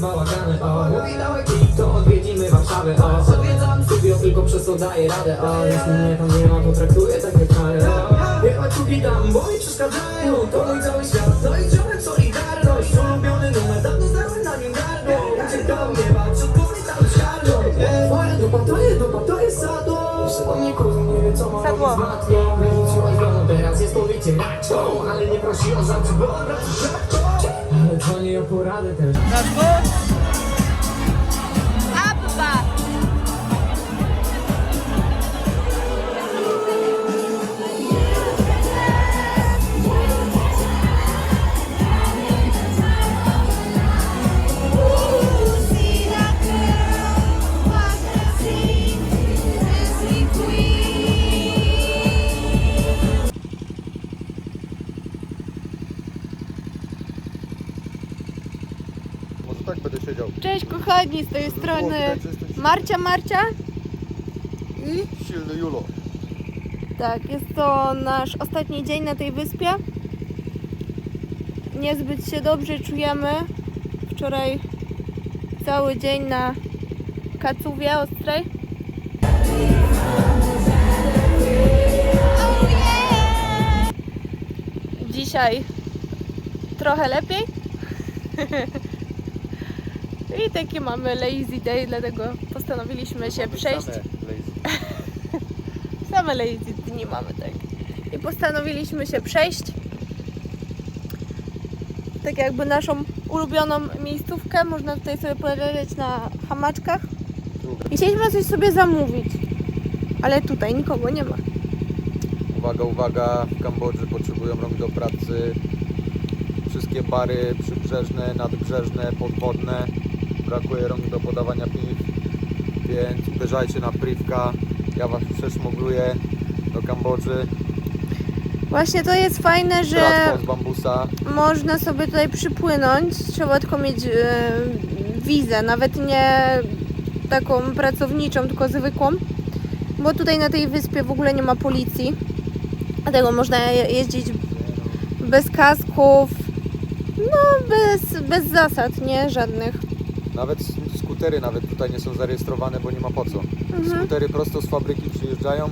nas bałagany, o. Mówi dałek to odwiedzimy Warszawę, o. Odwiedzam studio, tylko przez to daję radę, o. Jeśli mnie tam nie ma, to traktuję tak jak karę, o. Nie ma tu witam, bo mi przeszkadzają To mój cały świat, no i ziomek solidarność Ulubiony numer, dawno znałem na nim gardło. Uciekał mnie, patrz, odpowiedź cały skarżą Moja dupa to jest dupa, to jest sadło. Do kuzyn, nie wie co ma robić z matką. Wyrzuciłaś go, no teraz jest powiecie matką Ale nie prosi o żarty, bo od razu rzadko Ale dzwoni o poradę też Abba! Kochani, z tej strony Marcia Marcia. Silny Julo. Tak, jest to nasz ostatni dzień na tej wyspie. Niezbyt się dobrze czujemy. Wczoraj cały dzień na Kacuwie Ostrej. Dzisiaj trochę lepiej. I taki mamy lazy day, dlatego postanowiliśmy się przejść. Same lazy. Same lazy dni mamy, tak. I postanowiliśmy się przejść. Tak jakby naszą ulubioną miejscówkę. Można tutaj sobie poleżeć na hamaczkach. I chcieliśmy coś sobie zamówić. Ale tutaj nikogo nie ma. Uwaga, uwaga, w Kambodży potrzebują rąk do pracy. Wszystkie bary przybrzeżne, nadbrzeżne, podwodne. Brakuje rąk do podawania piw, więc uderzajcie na privka. Ja was przeszmogluję do Kambodży. Właśnie to jest fajne, że Tratwą z bambusa. można sobie tutaj przypłynąć. Trzeba tylko mieć e, wizę, nawet nie taką pracowniczą, tylko zwykłą. Bo tutaj na tej wyspie w ogóle nie ma policji. Dlatego można je- jeździć bez kasków. No, bez, bez zasad, nie? Żadnych. Nawet skutery nawet tutaj nie są zarejestrowane, bo nie ma po co. Mhm. Skutery prosto z fabryki przyjeżdżają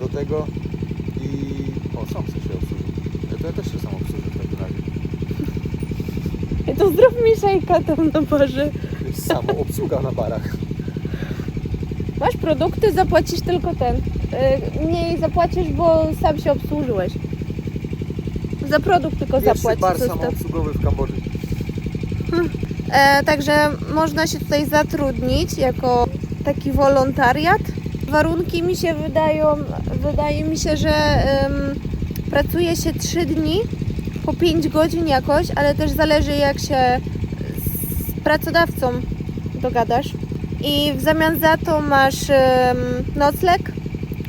do tego i... O, sam się obsłużyć. Ja to ja też się sam obsłużę w takim razie. I to zrób mi szejka tam na barze. To jest samo obsługa na barach. Masz produkty, zapłacisz tylko ten. E, Mniej zapłacisz, bo sam się obsłużyłeś. Za produkt tylko Pierwszy zapłać. bar zostaw. samoobsługowy w Kambodży. E, także można się tutaj zatrudnić jako taki wolontariat. Warunki mi się wydają, wydaje mi się, że em, pracuje się 3 dni po 5 godzin jakoś, ale też zależy jak się z pracodawcą dogadasz. I w zamian za to masz nocleg,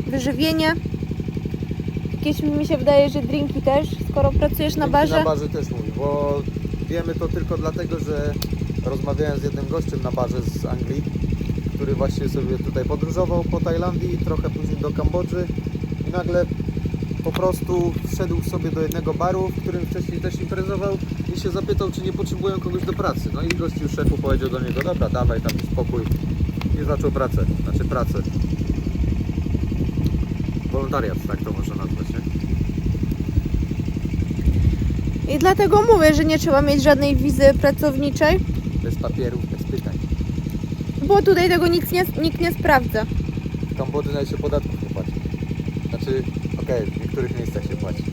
wyżywienie. Jakieś mi się wydaje, że drinki też, skoro pracujesz na barze. Na barze też mówi, bo wiemy to tylko dlatego, że rozmawiałem z jednym gościem na barze z Anglii, który właśnie sobie tutaj podróżował po Tajlandii, trochę później do Kambodży i nagle po prostu wszedł sobie do jednego baru, w którym wcześniej też imprezował i się zapytał, czy nie potrzebują kogoś do pracy. No i gość już szefu powiedział do niego, dobra, dawaj tam spokój i zaczął pracę, znaczy pracę. Wolontariat, tak to można nazwać, nie? I dlatego mówię, że nie trzeba mieć żadnej wizy pracowniczej, Bez papierów, bez pytań. bo tutaj tego nikt nie, nikt nie sprawdza. W Kambodży nawet się podatków nie płaci. Znaczy, okej, w niektórych miejscach się płaci.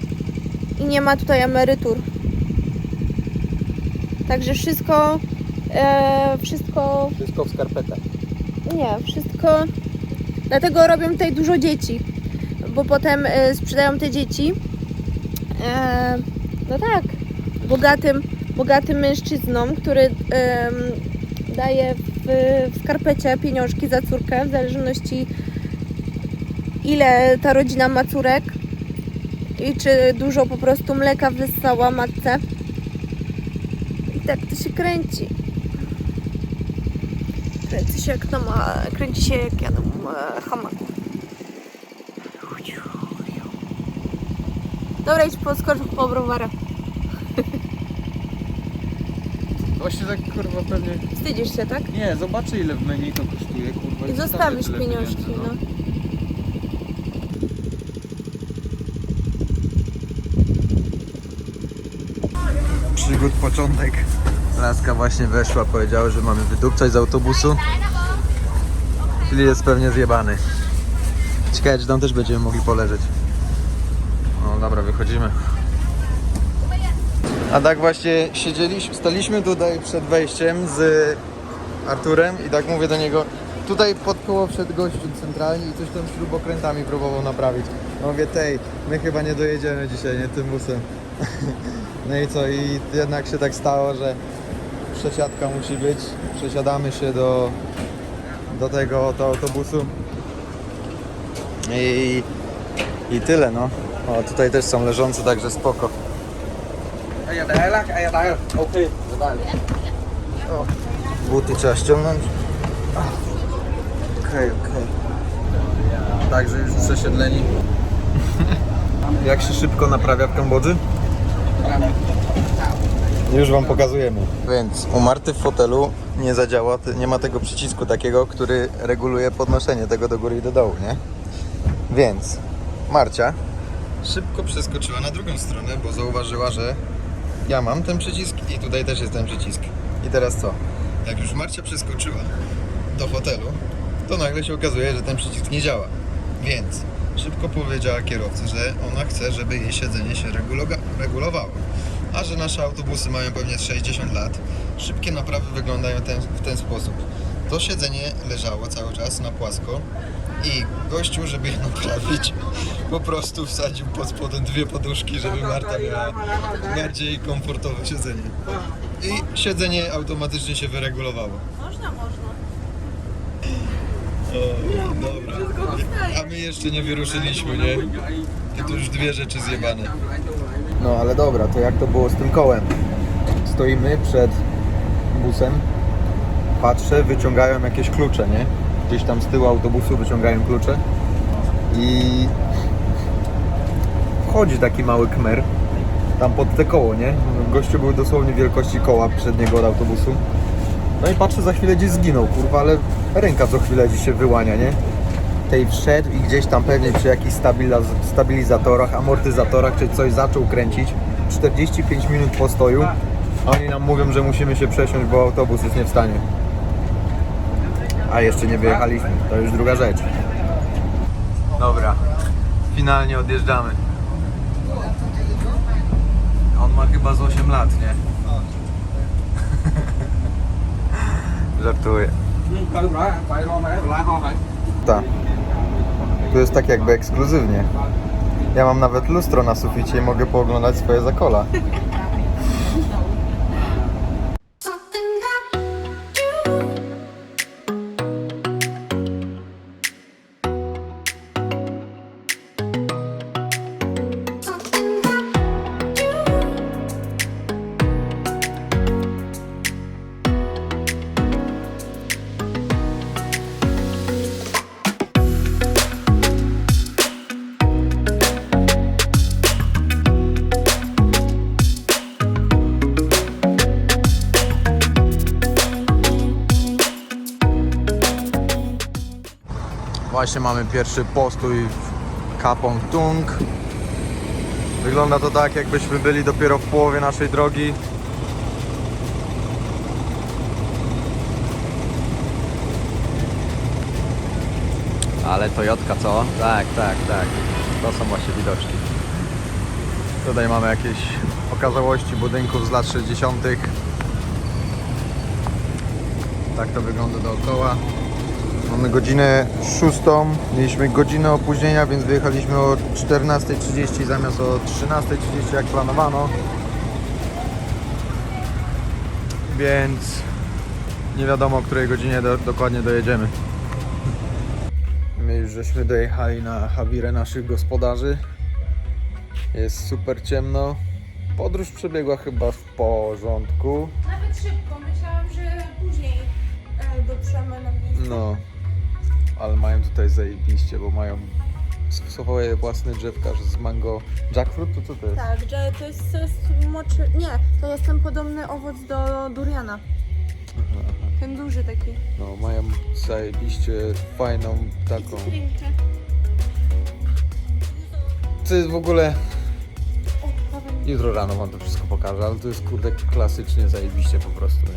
I nie ma tutaj emerytur. Także wszystko, e, wszystko, Wszystko w skarpetach. nie, wszystko, dlatego robią tutaj dużo dzieci, bo potem e, sprzedają te dzieci, e, no tak, bogatym, bogatym mężczyznom, który daje w, w skarpecie pieniążki za córkę, w zależności ile ta rodzina ma córek i czy dużo po prostu mleka wyssała matce. I tak to się kręci. Kręci się jak na ma... kręci się jak ja na ma- hamaku. Dobra, idź podskocz po browara. No Właśnie tak kurwa pewnie... Wstydzisz się, tak? Nie, zobaczę ile w menu to kosztuje kurwa. I zostawisz tyle pieniążki, pieniędzy, no. Przygód początek. Laska właśnie weszła, powiedziała, że mamy wydupcać z autobusu. Czyli jest pewnie zjebany. Ciekawe, czy tam też będziemy mogli poleżeć. No dobra, wychodzimy. A tak właśnie siedzieliśmy, staliśmy tutaj przed wejściem z Arturem i tak mówię do niego tutaj pod koło przed gościem centralnie i coś tam śrubokrętami próbował naprawić. Mówię, tej, my chyba nie dojedziemy dzisiaj, nie tym busem. No i co, i jednak się tak stało, że przesiadka musi być. Przesiadamy się do, do tego oto autobusu. I, I tyle no. O, tutaj też są leżące, także spoko. O, buty trzeba ściągnąć. Okej, okej. Także już przesiedleni. Jak się szybko naprawia w Kambodży? Już wam pokazujemy. Więc u Marty w fotelu nie zadziała, ty- nie ma tego przycisku takiego, który reguluje podnoszenie tego do góry i do dołu, nie? Więc Marcia szybko przeskoczyła na drugą stronę, bo zauważyła, że ja mam ten przycisk i tutaj też jest ten przycisk. I teraz co? Jak już Marcia przeskoczyła do fotelu, to nagle się okazuje, że ten przycisk nie działa. Więc szybko powiedziała kierowcy, że ona chce, żeby jej siedzenie się regulowało. A że nasze autobusy mają pewnie z 60 lat, szybkie naprawy wyglądają ten, w ten sposób. To siedzenie leżało cały czas na płasko i gościu, żeby je naprawić, po prostu wsadził pod spodem dwie poduszki, żeby Marta miała bardziej komfortowe siedzenie. I siedzenie automatycznie się wyregulowało. Można, można. O, dobra. A my jeszcze nie wyruszyliśmy, nie? I tu już dwie rzeczy zjebane. No ale dobra, to jak to było z tym kołem? Stoimy przed busem, patrzę, wyciągają jakieś klucze, nie? Gdzieś tam z tyłu autobusu wyciągają klucze i wchodzi taki mały kmer tam pod te koło, nie? Gościu był dosłownie wielkości koła przedniego od autobusu. No i patrzę, za chwilę gdzieś zginął, kurwa, ale ręka co chwilę gdzieś się wyłania, nie? Tej wszedł i gdzieś tam pewnie przy jakichś stabiliz- stabilizatorach, amortyzatorach czy coś zaczął kręcić. 45 minut postoju, a oni nam mówią, że musimy się przesiąść, bo autobus jest nie w stanie. A jeszcze nie wyjechaliśmy, to już druga rzecz. Dobra, finalnie odjeżdżamy. On ma chyba z 8 lat, nie? Żartuję. Tak. Tu jest tak jakby ekskluzywnie. Ja mam nawet lustro na suficie i mogę pooglądać swoje zakola. Właśnie mamy pierwszy postój w Kapong Tung. Wygląda to tak, jakbyśmy byli dopiero w połowie naszej drogi. Ale Toyotka co? Tak, tak, tak. To są właśnie widoczki. Tutaj mamy jakieś okazałości budynków z lat 60. Tak to wygląda dookoła. Mamy godzinę 6, mieliśmy godzinę opóźnienia, więc wyjechaliśmy o 14.30 zamiast o 13.30 jak planowano. Więc nie wiadomo o której godzinie do, dokładnie dojedziemy. My już żeśmy dojechali na Hawirę naszych gospodarzy. Jest super ciemno. Podróż przebiegła chyba w porządku. Nawet szybko. Myślałam, że dotrzemy na miejsce. No, ale mają tutaj zajebiście, bo mają swoje własne drzewka z mango. Jackfruit to co to jest? Tak, że to jest, jest moczy... Nie, to jest ten podobny owoc do duriana. Aha, aha. Ten duży taki. No, mają zajebiście fajną taką. To jest w ogóle. Jutro rano wam to wszystko pokażę, ale to jest kurde klasycznie zajebiście po prostu, nie?